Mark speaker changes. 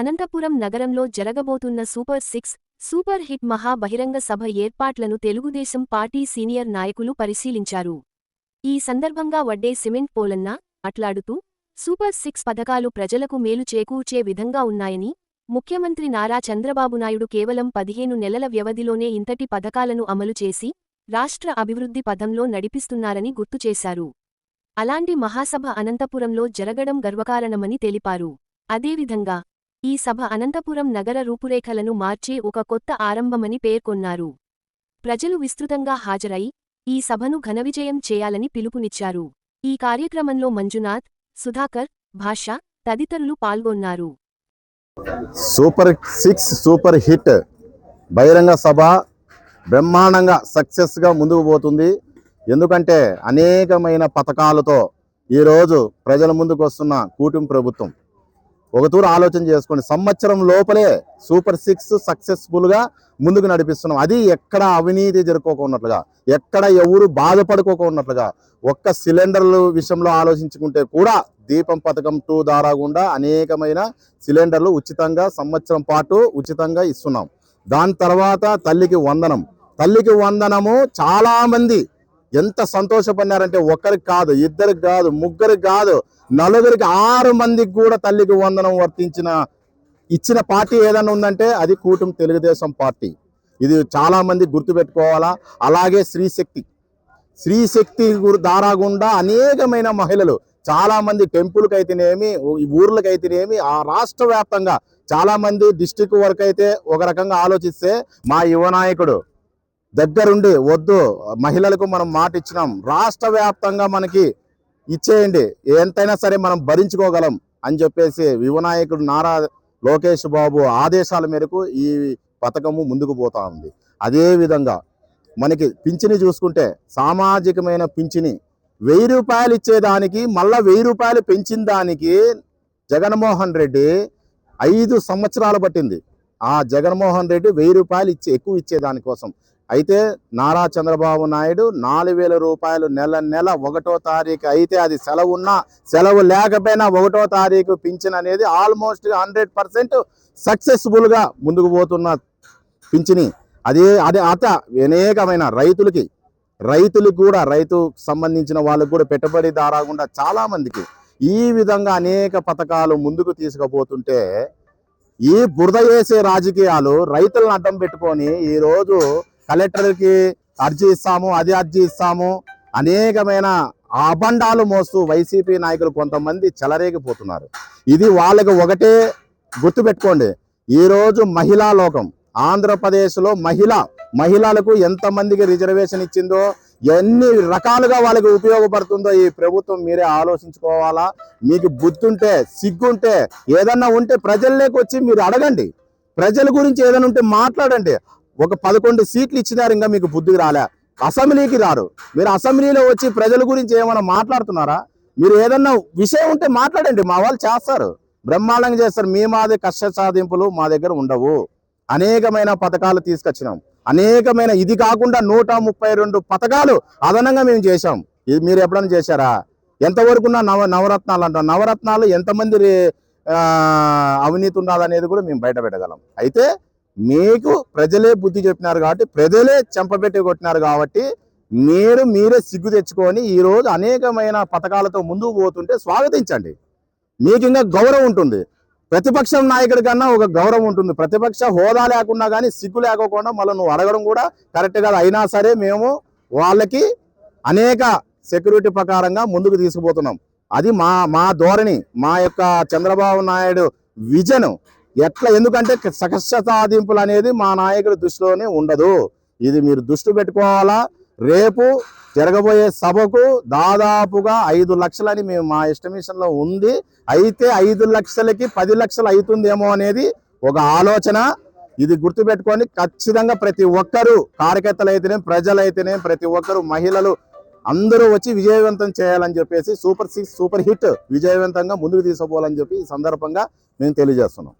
Speaker 1: అనంతపురం నగరంలో జరగబోతున్న super six super hit మహా బహిరంగ సభ ఏర్పాట్లను తెలుగుదేశం పార్టీ సీనియర్ నాయకులు పరిశీలించారు. ఈ సందర్భంగా వడ్డే సిమెంట్ పోలన్న అట్లాడుతూ సూపర్ సిక్స్ పథకాలు ప్రజలకు మేలు చేకూర్చే విధంగా ఉన్నాయని ముఖ్యమంత్రి నారా చంద్రబాబు నాయుడు కేవలం పదిహేను నెలల వ్యవధిలోనే ఇంతటి పథకాలను అమలు చేసి రాష్ట్ర అభివృద్ధి పథంలో నడిపిస్తున్నారని గుర్తుచేశారు అలాంటి మహాసభ అనంతపురంలో జరగడం గర్వకారణమని తెలిపారు. అదేవిధంగా ఈ సభ అనంతపురం నగర రూపురేఖలను మార్చే ఒక కొత్త ఆరంభమని పేర్కొన్నారు. ప్రజలు విస్తృతంగా హాజరై ఈ సభను ఘనవిజయం చేయాలని పిలుపునిచ్చారు. ఈ కార్యక్రమంలో మంజునాథ్ సుధాకర్ భాష తదితరులు పాల్గొన్నారు.
Speaker 2: సూపర్ సిక్స్ సూపర్ హిట్ బహిరంగ సభ బ్రహ్మాండంగా సక్సెస్గా ముందుకు పోతుంది. ఎందుకంటే అనేకమైన పథకాలతో ఈరోజు ప్రజల ముందుకు వస్తున్న కూటమి ప్రభుత్వం. ఒక తూరు ఆలోచన చేసుకోండి. సంవత్సరం లోపలే సూపర్ సిక్స్ సక్సెస్ఫుల్గా ముందుకు నడిపిస్తున్నాం. అది ఎక్కడ అవినీతి జరుపుకోకున్నట్లుగా ఎక్కడ ఎవరు బాధపడుకోకున్నట్లుగా ఒక్క సిలిండర్ల విషయంలో ఆలోచించుకుంటే కూడా దీపం పథకం టూ ద్వారా గుండా అనేకమైన సిలిండర్లు ఉచితంగా సంవత్సరం పాటు ఉచితంగా ఇస్తున్నాం. దాని తర్వాత తల్లికి వందనం. తల్లికి వందనము చాలామంది ఎంత సంతోషపడినారంటే ఒకరికి కాదు ఇద్దరికి కాదు ముగ్గురికి కాదు నలుగురికి ఆరు మందికి కూడా తల్లికి వందనం వర్తించిన ఇచ్చిన పార్టీ ఏదైనా ఉందంటే అది కూటమి తెలుగుదేశం పార్టీ. ఇది చాలా మంది గుర్తుపెట్టుకోవాలా? అలాగే శ్రీశక్తి. శ్రీశక్తి దారాగుండా గుండా అనేకమైన మహిళలు చాలా మంది టెంపుల్కి అయితేనేమి ఊర్లకు అయితేనేమి ఆ రాష్ట్ర వ్యాప్తంగా చాలా మంది డిస్టిక్ వరకు అయితే ఒక రకంగా ఆలోచిస్తే మా యువ నాయకుడు దగ్గరుండి వద్దు. మహిళలకు మనం మాట ఇచ్చినాం. రాష్ట్ర వ్యాప్తంగా మనకి ఇచ్చేయండి. ఎంతైనా సరే మనం భరించుకోగలం అని చెప్పేసి యువనాయకుడు నారా లోకేష్ బాబు ఆదేశాల మేరకు ఈ పథకము ముందుకు పోతా ఉంది. అదే విధంగా మనకి పింఛని చూసుకుంటే సామాజికమైన పింఛని వెయ్యి రూపాయలు ఇచ్చేదానికి మళ్ళా వెయ్యి రూపాయలు పెంచిన దానికి జగన్మోహన్ రెడ్డి ఐదు సంవత్సరాలు పట్టింది. ఆ జగన్మోహన్ రెడ్డి వెయ్యి రూపాయలు ఇచ్చే ఎక్కువ ఇచ్చే దానికోసం అయితే నారా చంద్రబాబు నాయుడు నాలుగు వేల రూపాయలు నెల నెల ఒకటో తారీఖు అయితే అది సెలవు ఉన్నా సెలవు లేకపోయినా ఒకటో తారీఖు పింఛన్ అనేది ఆల్మోస్ట్ హండ్రెడ్ పర్సెంట్ సక్సెస్ఫుల్గా ముందుకు పోతున్న పింఛని. అదే అదే అత అనేకమైన రైతులకి రైతులకు కూడా రైతు సంబంధించిన వాళ్ళకు కూడా పెట్టుబడి దారాకుండా చాలామందికి ఈ విధంగా అనేక పథకాలు ముందుకు తీసుకుపోతుంటే ఈ బురద వేసే రాజకీయాలు రైతులను అడ్డం పెట్టుకొని ఈరోజు కలెక్టర్కి అర్జీ ఇస్తాము అది అర్జీ ఇస్తాము. అనేకమైన అబండాలు మోస్తూ వైసీపీ నాయకులు కొంతమంది చెలరేగిపోతున్నారు. ఇది వాళ్ళకి ఒకటే గుర్తుపెట్టుకోండి. ఈరోజు మహిళా లోకం ఆంధ్రప్రదేశ్లో మహిళ మహిళలకు ఎంతమందికి రిజర్వేషన్ ఇచ్చిందో ఎన్ని రకాలుగా వాళ్ళకి ఉపయోగపడుతుందో ఈ ప్రభుత్వం మీరే ఆలోచించుకోవాలా? మీకు బుద్ధుంటే సిగ్గుంటే ఏదన్నా ఉంటే ప్రజల్లోకి వచ్చి మీరు అడగండి. ప్రజల గురించి ఏదైనా ఉంటే మాట్లాడండి. ఒక పదకొండు సీట్లు ఇచ్చినారు ఇంకా మీకు బుద్ధికి రాలే. అసెంబ్లీకి రారు. మీరు అసెంబ్లీలో వచ్చి ప్రజల గురించి ఏమైనా మాట్లాడుతున్నారా? మీరు ఏదన్నా విషయం ఉంటే మాట్లాడండి మా వాళ్ళు చేస్తారు. బ్రహ్మాండంగా చేస్తారు. మీ మాది కష్ట సాధింపులు మా దగ్గర ఉండవు. అనేకమైన పథకాలు తీసుకొచ్చినాం. అనేకమైన ఇది కాకుండా నూట ముప్పై రెండు పథకాలు అదనంగా మేము చేశాం. ఇది మీరు ఎప్పుడైనా చేశారా? ఎంతవరకు ఉన్న నవ నవరత్నాలు అంటాం. నవరత్నాలు ఎంతమంది అవినీతి ఉన్నదనేది కూడా మేము బయట పెట్టగలం. అయితే మీకు ప్రజలే బుద్ధి చెప్పినారు కాబట్టి ప్రజలే చెంపబెట్టి కొట్టినారు కాబట్టి మీరు మీరే సిగ్గు తెచ్చుకొని ఈరోజు అనేకమైన పథకాలతో ముందుకు పోతుంటే స్వాగతించండి. మీకు ఇంకా గౌరవం ఉంటుంది. ప్రతిపక్షం నాయకుడి కన్నా ఒక గౌరవం ఉంటుంది. ప్రతిపక్ష హోదా లేకున్నా కానీ సిగ్గు లేకోకుండా మళ్ళీ నువ్వు అడగడం కూడా కరెక్ట్ కాదు. అయినా సరే మేము వాళ్ళకి అనేక సెక్యూరిటీ ప్రకారంగా ముందుకు తీసుకుపోతున్నాం. అది మా మా ధోరణి మా యొక్క చంద్రబాబు నాయుడు విజన్ ఎట్లా? ఎందుకంటే సకస్య సాధింపులు అనేది మా నాయకుడి దృష్టిలోనే ఉండదు. ఇది మీరు దృష్టి పెట్టుకోవాలా? రేపు జరగబోయే సభకు దాదాపుగా ఐదు లక్షలని మేము మా ఎస్టిమేషన్లో ఉంది. అయితే ఐదు లక్షలకి పది లక్షలు అవుతుందేమో అనేది ఒక ఆలోచన. ఇది గుర్తుపెట్టుకొని ఖచ్చితంగా ప్రతి ఒక్కరూ కార్యకర్తలు అయితేనే ప్రజలైతేనే ప్రతి ఒక్కరు మహిళలు అందరూ వచ్చి విజయవంతం చేయాలని చెప్పేసి సూపర్ సిక్స్ సూపర్ హిట్ విజయవంతంగా ముందుకు తీసుకోవాలని చెప్పి ఈ సందర్భంగా మేము తెలియజేస్తున్నాం.